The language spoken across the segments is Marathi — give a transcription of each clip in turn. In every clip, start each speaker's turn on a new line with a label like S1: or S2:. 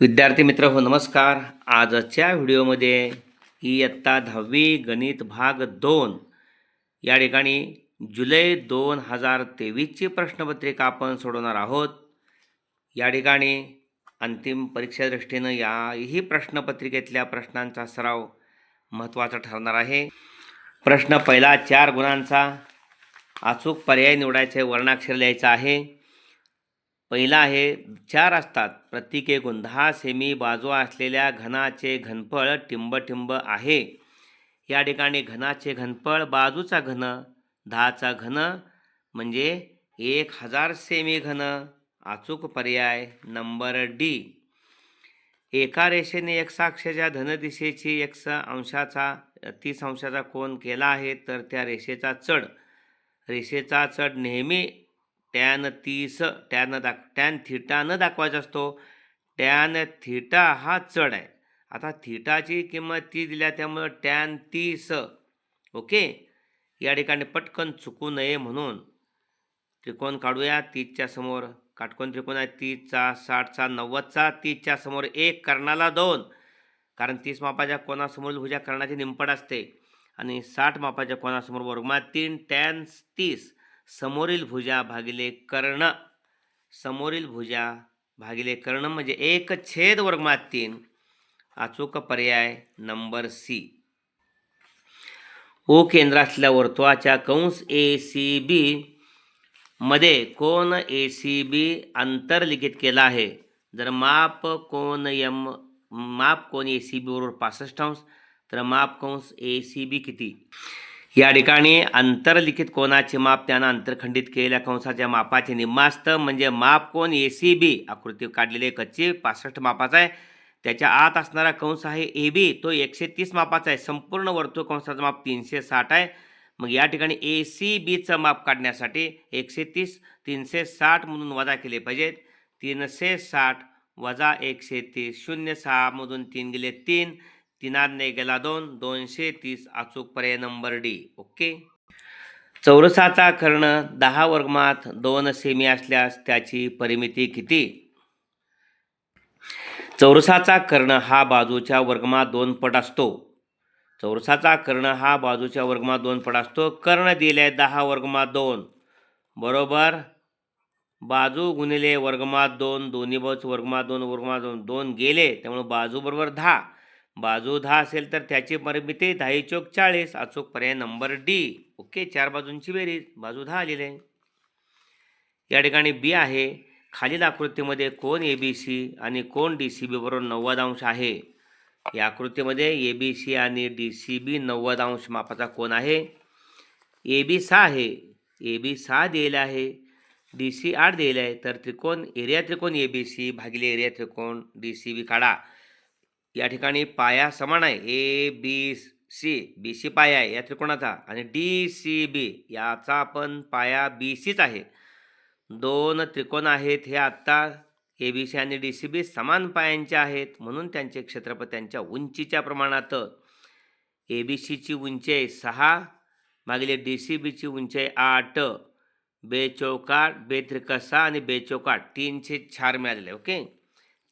S1: विद्यार्थी मित्र हो नमस्कार. आजच्या व्हिडिओमध्ये इयत्ता दहावी गणित भाग दोन. या ठिकाणी जुलै दोन हजार तेवीसची प्रश्नपत्रिका आपण सोडवणार आहोत. या ठिकाणी अंतिम परीक्षा दृष्टीनं याही प्रश्नपत्रिकेतल्या प्रश्नांचा सराव महत्त्वाचा ठरणार आहे. प्रश्न पहिला चार गुणांचा. अचूक पर्याय निवडायचे वर्णाक्षर लिहायचं आहे. पहिला आहे चार असतात. प्रत्येक एकूण दहा सेमी बाजू असलेल्या घनाचे घनफळ टिंबटिंब आहे. या ठिकाणी घनाचे घनफळ बाजूचा घन दहाचा घन म्हणजे एक हजार सेमी घन. अचूक पर्याय नंबर डी एका रेषेने एक साक्षाच्या धनदिशेची एक स अंशाचा तीस अंशाचा कोन केला आहे तर त्या रेषेचा चढ. रेषेचा चढ नेहमी टॅन तीस टॅन दाख टॅन थिटा न दाखवायचा असतो. टॅन थिटा हा चढ आहे. आता थिटाची किंमत ती दिल्या त्यामुळं टॅन तीस. ओके? या ठिकाणी पटकन चुकू नये म्हणून. त्रिकोण काढूया. तीसच्या समोर काटकोन त्रिकोण आहे. तीसचा साठचा नव्वदचा तीसच्या समोर एक कर्णाला दोन. कारण तीस मापाच्या कोणासमोर भुजा कर्णाची निंपड असते. आणि साठ मापाच्या कोणासमोर वर्गमा तीन टॅन तीस. समोरील भुजा भागिले कर्ण. समोरील भुजा भागिले कर्ण म्हणजे एक छेद वर्गमात तीन. अचूक पर्याय नंबर सी ओ केंद्र असल्या वर्तुळाच्या कंस ए सी बी मध्ये कोण ए सी बी अंतर्लिखित केला आहे? जर माप कोण यम माप कोण ए सी बी बरोबर पासष्ट अंश तर माप कंस ए सी बी किती? या ठिकाणी अंतरलिखित कोणाचे माप त्यानं अंतरखंडित केलेल्या कंसाच्या मापाचे निम्मास्त म्हणजे माप कोण? ए सी बी आकृती काढलेले कच्चे पासष्ट मापाचा आहे. त्याच्या आत असणारा कंस आहे ए बी तो एकशे तीस मापाचा आहे. संपूर्ण वर्तुळ कंसाचं माप तीनशे साठ आहे. मग या ठिकाणी ए सी बीचं माप काढण्यासाठी एकशे तीस तीनशे साठ म्हणून वजा केले पाहिजेत. तीनशे साठ वजा एकशे तीस शून्य सहामधून तीन गेले तीन. तीनाने गेला दोन दोनशे तीस अचूक पर्याय नंबर डी. ओके? चौरसाचा कर्ण दहा वर्गमात दोन सेमी असल्यास त्याची परिमिती किती? चौरसाचा कर्ण हा बाजूच्या वर्गमात दोन पट असतो. चौरसाचा कर्ण हा बाजूच्या वर्गमात दोन पट असतो. कर्ण दिले दहा वर्गमात दोन. बरोबर? बाजू गुणिले वर्गमात दोन दोन्ही बाजू वर्गमात दोन वर्गमात दोन दोन गेले त्यामुळे बाजू बरोबर दहा. बाजू दहा असेल तर त्याची परिमिती दहा चौक चाळीस अचूक पर्याय नंबर डी. ओके चार बाजूंची बेरीज. बाजू दहा आलेली आहे. या ठिकाणी बी आहे. खालील आकृतीमध्ये कोण ए बी सी आणि कोण डी सी बी बरोबर नव्वद अंश आहे? या आकृतीमध्ये ए बी सी आणि डी सी बी नव्वद अंश मापाचा कोण आहे? ए बी सहा आहे. ए बी सहा दिलेला आहे. डी सी आठ दिलेला आहे. तर त्रिकोण एरिया त्रिकोण ए बी सी भागिले एरिया त्रिकोण डी सी बी काढा. या ठिकाणी पाया समान आहे. ए बी सी बी सी पाया आहे या त्रिकोणाचा आणि डी सी बी याचा पण पाया बी सीच आहे. दोन त्रिकोण आहेत हे आत्ता ए बी सी आणि डी सी बी समान पायांचे आहेत म्हणून त्यांचे क्षेत्रफळ त्यांच्या उंचीच्या प्रमाणात. ए बी सीची उंची आहे सहा मागील डी सी बीची उंची आहे आठ. बेचौकाट बे त्रिकसा आणि बेचौकाट तीनशे चार मिळालेले ओके?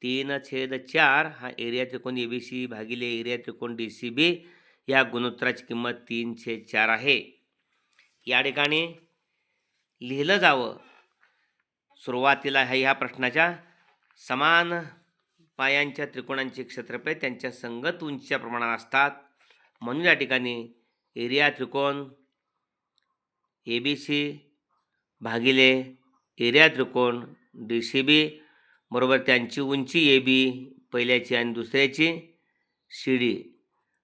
S1: तीन छेद चार हा एरिया त्रिकोण ए बी सी भागिले एरिया त्रिकोण डी सी बी या गुणोत्तराची किंमत तीन छेद चार आहे. या ठिकाणी लिहिलं जावं. सुरुवातीला ह्या ह्या प्रश्नाच्या समान पायांच्या त्रिकोणांचे क्षेत्रफळे त्यांच्या संगत उंचीच्या प्रमाणात असतात. म्हणून या ठिकाणी एरिया त्रिकोण ए बी सी भागिले एरिया त्रिकोण डी सी बी बरोबर त्यांची उंची ए बी पहिल्याची आणि दुसऱ्याची सी डी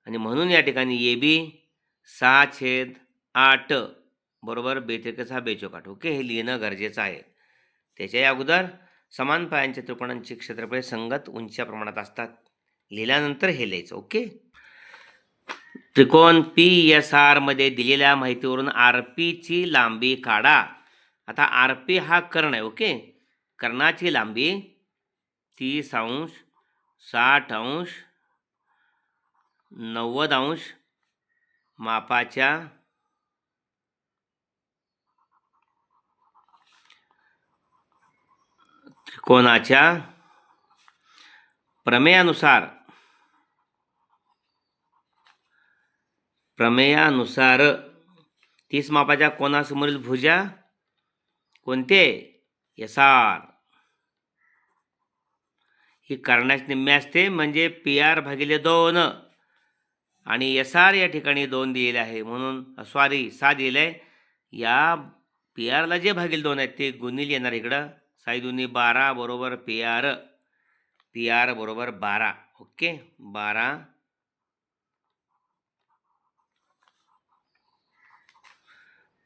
S1: आणि म्हणून या ठिकाणी ए बी सहा छेद आठ बरोबर बेत्रिक सहा बेचोकाठ ओके हे लिहिणं गरजेचं आहे. त्याच्या अगोदर समान पायांच्या त्रिकोणांची क्षेत्रफळे संगत उंचीच्या प्रमाणात असतात. लिहिल्यानंतर हे लिहायचं ओके? त्रिकोण पी एस आरमध्ये दिलेल्या माहितीवरून आर पीची लांबी काढा. आता आर पी हा कर्ण आहे ओके? कर्णाची लांबी तीस अंश साठ अंश नव्वद अंश मापाच्या. त्रिकोणाच्या. प्रमेयानुसार. प्रमेयानुसार. तीस मापाच्या कोणासमोरील भुजा कोणते? यसार. ही करण्यास निम्मे असते म्हणजे पी आर भागिले दोन. आणि एस आर या ठिकाणी दोन दिलेले आहे. म्हणून सॉरी सा दिलं आहे. या पी आरला जे भागिले दोन आहेत ते गुणिले येणार इकडं. साई दोन्ही बारा बरोबर पी आर. पी आर बरोबर बारा. ओके? बारा.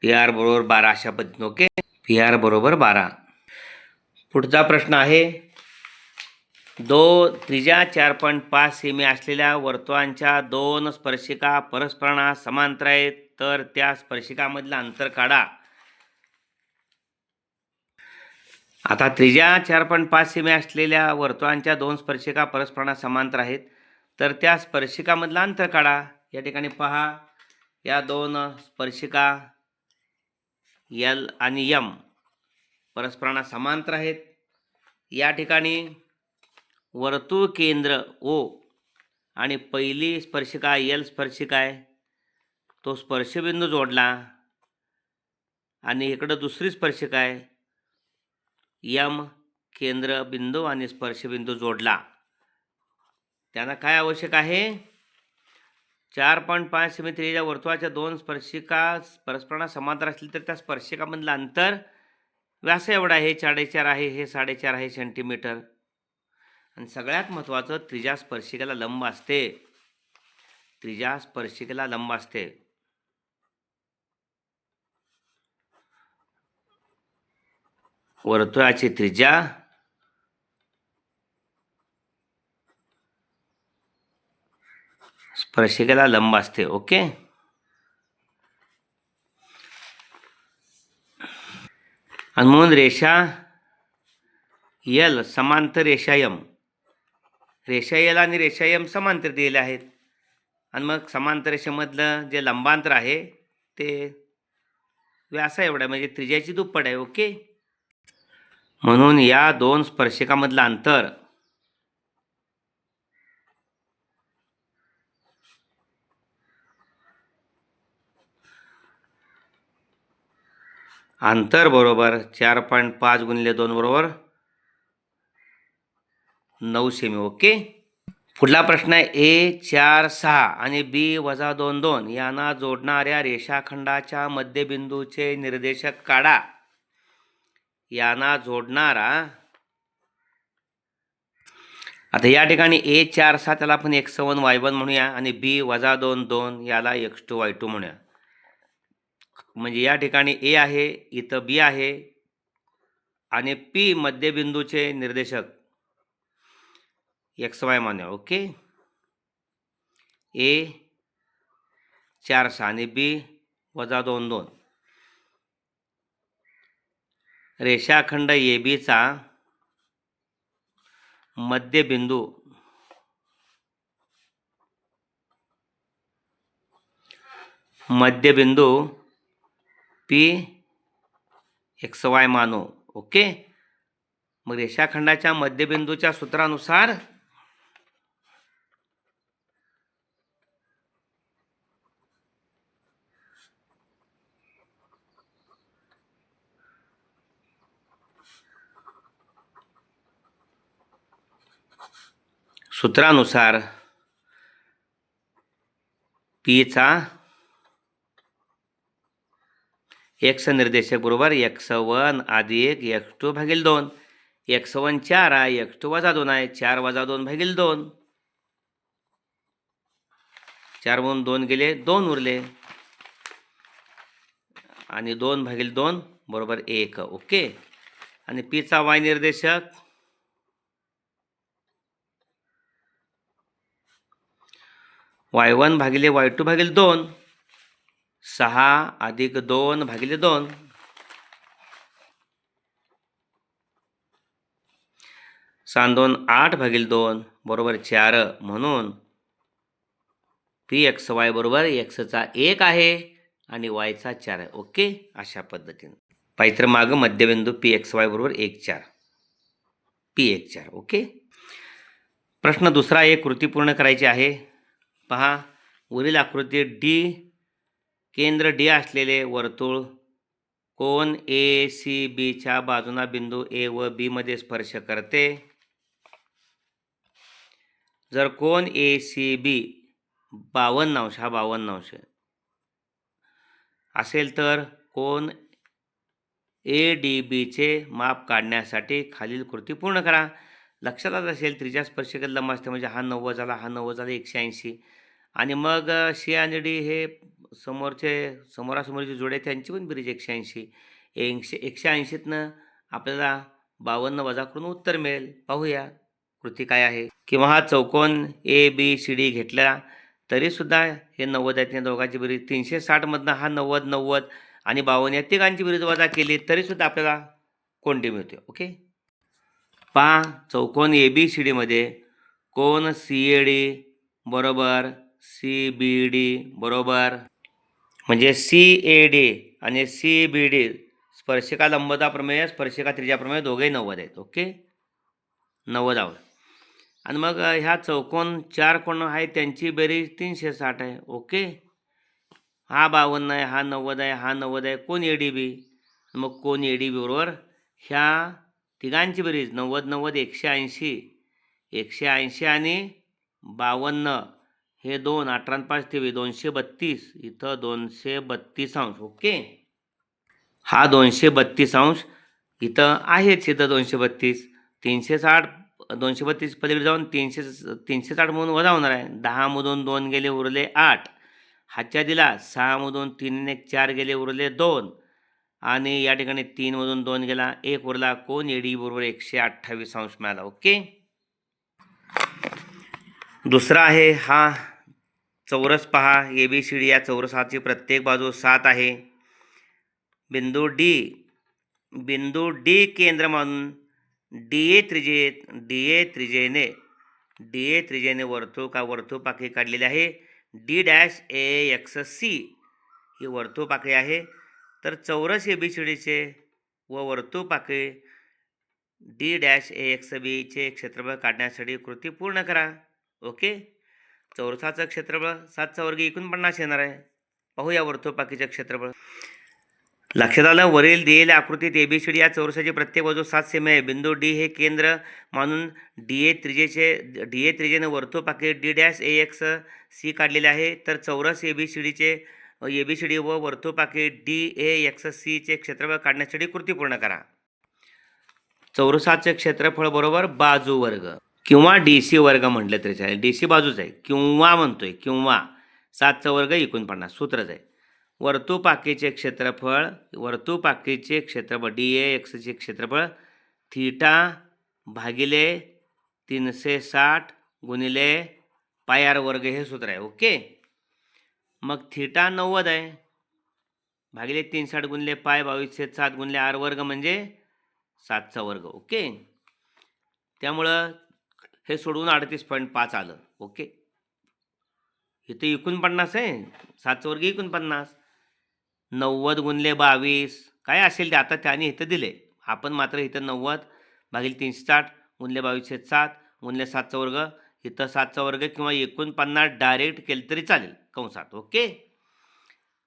S1: पी आर बरोबर बारा अशा पद्धतीने ओके? पी आर बरोबर बारा. पुढचा प्रश्न आहे दो त्रिज्या चार पॉईंट पाच सेमी असलेल्या वर्तुळांच्या दोन स्पर्शिका परस्परांना समांतर आहेत. तर त्या स्पर्शिकामधलं अंतर काढा. आता त्रिज्या चार पॉईंट पाच सेमी असलेल्या वर्तुळांच्या दोन स्पर्शिका परस्परांना समांतर आहेत. तर त्या स्पर्शिकामधलं अंतर काढा. या ठिकाणी पहा. या दोन स्पर्शिका यल आणि यम परस्परांना समांतर आहेत. या ठिकाणी वर्तुळ केंद्र ओ आणि पहिली स्पर्शिका यल स्पर्शिका आहे. तो स्पर्शबिंदू जोडला आणि इकडं दुसरी स्पर्शिका आहे. यम केंद्र बिंदू आणि स्पर्शबिंदू जोडला. त्यांना काय आवश्यक आहे? चार पॉईंट पाच सेमी त्रिजा वर्तुळाच्या दोन स्पर्शिका परस्परांना समांतर असतील तर त्या स्पर्शिकामधलं अंतर व्यास एवढा आहे? साडेचार आहे हे साडेचार आहे सेंटीमीटर. आणि सगळ्यात महत्त्वाचं त्रिज्या स्पर्शिकेला लंब असते. त्रिज्या स्पर्शिकेला लंब असते. वर्तुळाची त्रिज्या स्पर्शिकेला लंब असते ओके? आणि म्हणून रेषा यल समांतर रेषा यम. रेषायला आणि रेषायम समांतर दिलेले आहेत. आणि मग समांतर रेषेमधलं जे लंबांतर आहे ते व्यासा एवढा म्हणजे त्रिज्याची दुप्पट आहे ओके? म्हणून या दोन स्पर्शिकामधलं अंतर अंतर बरोबर चार पॉईंट पाच गुणिले दोन बरोबर नऊ सेमी ओके पुढला प्रश्न आहे ए चार सहा आणि बी वजा दोन दोन. यांना जोडणाऱ्या रेषाखंडाच्या मध्यबिंदूचे निर्देशक काढा. यांना जोडणारा आता या ठिकाणी ए चार सहा त्याला आपण एक्स वन वाय वन म्हणूया आणि बी वजा दोन दोन याला एक्स टू वाय टू म्हणूया. म्हणजे या ठिकाणी ए आहे इथं बी आहे आणि पी मध्यबिंदूचे निर्देशक एक्स वाय मान्या हो, ओके? ए चार सहा आणि बी वजा दोन दोन. रेषाखंड ए बीचा मध्यबिंदू मध्यबिंदू पी एक्स वाय मानू ओके? मग रेषाखंडाच्या मध्यबिंदूच्या सूत्रानुसार सूत्रानुसार पीचा एक्स निर्देशक बरोबर एक्स वन अधिक एक्स टू भागील दोन. एक्स वन चार आहे एक्स टू वजा दोन आहे चार वजा दोन भागील दोन. चार म्हणून दोन गेले दोन उरले. आणि दोन भागील दोन बरोबर एक ओके. आणि पीचा वाय निर्देशक? वाय वन भागिले वाय टू भागिले दोन. सहा अधिक दोन भागिले दोन. सहा दोन आठ भागिले दोन बरोबर चार म्हणून पी एक्स वाय बरोबर एक्सचा एक आहे आणि वायचा चार आहे. ओके? अशा पद्धतीनं. पाहिजे मागं मध्यबिंदू पी एक्स वाय बरोबर एक चार. पी एक चार. ओके? प्रश्न दुसरा एक कृती पूर्ण करायची आहे. पहा वरील आकृती डी केंद्र डी असलेले वर्तुळ कोण ए सी बीच्या बाजूना बिंदू ए व बीमध्ये स्पर्श करते. जर कोण ए सी बी बावन्न अंश हा बावन्न अंश असेल तर कोण ए डी बीचे माप काढण्यासाठी खालील कृती पूर्ण करा. लक्षात आलं असेल त्रिजा स्पर्शिकेत लंब असते म्हणजे हा नव्वद झाला हा नव्वद झाला एकशे ऐंशी. आणि मग शी आणि डी हे समोरचे समोरासमोरचे जोडे त्यांची पण बेरीज एकशे ऐंशी. एकशे एकशे ऐंशीतनं आपल्याला बावन्न वजा करून उत्तर मिळेल. पाहूया कृती काय आहे. किंवा हा चौकोन ए बी सी डी घेतला तरीसुद्धा हे नव्वद आहेत या दोघांची बेरीज. तीनशे साठमधनं हा नव्वद नव्वद आणि बावन्न या तिघांची बेरीज वजा केली तरीसुद्धा आपल्याला कोणती मिळते ओके? पहा चौकोन ए बी सी डीमध्ये कोण सी ए डी बरोबर सी बी डी बरोबर. म्हणजे सी ए डी आणि सी बी डी स्पर्शिका लंबता प्रमेय स्पर्शिका त्रिज्या प्रमेय दोघेही नव्वद आहेत. ओके? नव्वद आवर आणि मग ह्या चौकोन चार कोण आहेत? त्यांची बेरीज तीनशे साठ आहे. ओके? हा बावन्न आहे हा नव्वद आहे हा नव्वद आहे. कोण ए डी बी? मग कोण ए डी बरोबर? ह्या तिघांची बेरीज नव्वद नव्वद एकशे ऐंशी एकशे ऐंशी आणि बावन्न. हे दोन अठरा पाच तेवीस दोनशे बत्तीस. इथं दोनशे बत्तीस अंश ओके? हा दोनशे बत्तीस अंश इथं आहेच इथं दोनशे बत्तीस. तीनशे साठ दोनशे बत्तीस पलीकडे जाऊन तीनशे तीनशे साठ म्हणून वजा होणार आहे. दहामधून दोन गेले उरले आठ. हातच्या दिला सहामधून तीन एक चार गेले उरले दोन. आणि या ठिकाणी तीनमधून दोन गेला. एक उरला. कोण? एडी बरोबर एकशे अठ्ठावीस अंश मिळाला. ओके? दुसरा आहे हा चौरस पहा. ए बी सी डी या चौरसाची प्रत्येक बाजू सात आहे. बिंदू डी बिंदू डी केंद्र मानून डी ए त्रिजेत डी ए त्रिजेने डी ए त्रिजेने वर्तुळ का वर्तुळ पाकळी काढलेली आहे. D dash A X C ही वर्तुळ पाकळी आहे. तर चौरस ए बी सी डीचे व वर्तुळपाकळी डी डॅश ए एक्स बीचे क्षेत्रफळ काढण्यासाठी कृती पूर्ण करा. ओके? चौरसाचं क्षेत्रफळ सातचा वर्ग एकोणपन्नास येणार आहे. पाहूया वर्तुळपाकीचं क्षेत्रफळ. लक्षात आलं वरील दिलेल्या आकृतीत ए बी सी डी या चौरसाची प्रत्येक बाजू सात सेमी आहे. बिंदू डी हे केंद्र मानून डी ए त्रिजेचे डी ए त्रिजेने वर्तुळपाकी D dash A X C काढलेले आहे. तर चौरस ए बी सी डीचे ए बी सी डी व वर्तुळपाकी डी ए एक्स सीचे क्षेत्रफळ काढण्यासाठी कृती पूर्ण करा. चौरसाचे क्षेत्रफळ बरोबर बाजू वर्ग किंवा डी सी वर्ग म्हटलं तरी चालेल. डी सी बाजूच आहे. किंवा म्हणतोय किंवा. सातचा वर्ग एकोणपन्नास सूत्रच आहे. वर्तुपाकीचे क्षेत्रफळ वर्तुपाकीचे क्षेत्रफळ डी ए एक्सचे क्षेत्रफळ थिटा भागिले तीनशे साठ गुणिले पायार वर्ग हे सूत्र आहे. ओके? मग थिटा नव्वद आहे. भागिले तीन साठ गुणले पाय बावीसशे सात गुणले आर वर्ग म्हणजे सातचा वर्ग ओके? त्यामुळं हे सोडून अडतीस पॉईंट पाच आलं ओके? इथे एकोणपन्नास आहे. सातचा वर्ग एकोणपन्नास नव्वद गुणले बावीस. काय असेल ते आता त्याने इथं दिले. आपण मात्र इथं नव्वद भागिले तीनशे साठ गुणले बावीसशे सात गुणले सातचा वर्ग इथं सातचा वर्ग किंवा एकोणपन्नास डायरेक्ट केलं तरी चालेल. कंसात ओके?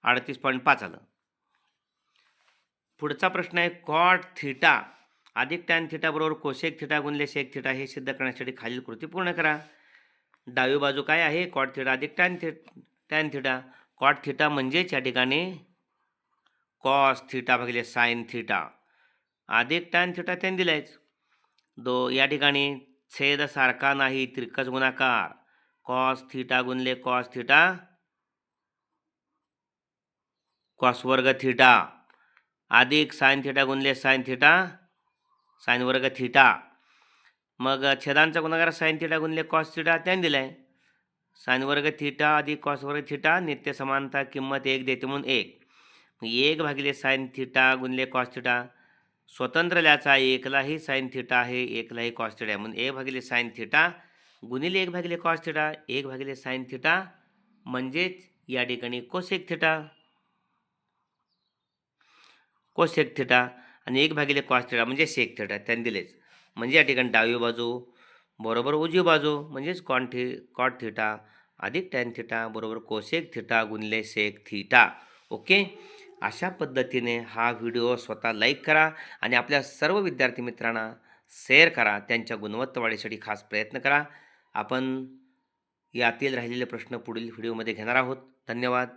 S1: अडतीस पॉईंट पाच आलं. पुढचा प्रश्न आहे कॉट थिटा अधिक टॅन थिटा बरोबर कोशेक थिटा गुणले शेक थिटा हे सिद्ध करण्यासाठी खालील कृती पूर्ण करा. डावी बाजू काय आहे? कॉट थिटा अधिक टॅन थि टॅन थिटा कॉट थिटा म्हणजेच या ठिकाणी कॉस थिटा भागिले साईन थिटा अधिक टॅन थिटा त्यांनी दिलायच. दो या ठिकाणी छेद सारखा नाही तिरकस गुणाकार. कॉस थिटा गुणले कॉस थिटा? कॉस वर्ग थिटा. अधिक साईन थिटा गुणले साईन थिटा? साईन वर्ग थिटा. मग छेदांचा गुणाकार साईन थिटा गुणले कॉस थिटा त्याने दिला आहे साईन वर्ग थिटा अधिक कॉस वर्ग थिटा नित्य समानता किंमत एक देते म्हणून एक. एक भागिले साईन थिटा गुणले कॉस थिटा. स्वतंत्र ल्याचा एकलाही साईन थिटा आहे एकलाही कॉस थिटा आहे. म्हणून एक भागिले साईन थिटा गुणिले एक भागिले कॉस थिटा एक भागिले साईन थिटा म्हणजेच या ठिकाणी कोसेक थिटा. कोसेक थिटा आणि एक भागिले कॉस थिटा म्हणजे सेक थिटा. त्यांनी दिलेच. म्हणजे या ठिकाणी डावी बाजू बरोबर उजवी बाजू म्हणजेच कॉन थि कॉट थिटा अधिक टॅन थिटा बरोबर कोसेक थिटा गुणिले सेक थिटा. ओके? अशा पद्धतीने हा व्हिडिओ स्वतः लाईक करा आणि आपल्या सर्व विद्यार्थी मित्रांना शेअर करा. त्यांच्या गुणवत्ता वाढीसाठी खास प्रयत्न करा. आपण यातील राहिलेले प्रश्न पुढील व्हिडिओमध्ये घेणार आहोत. धन्यवाद.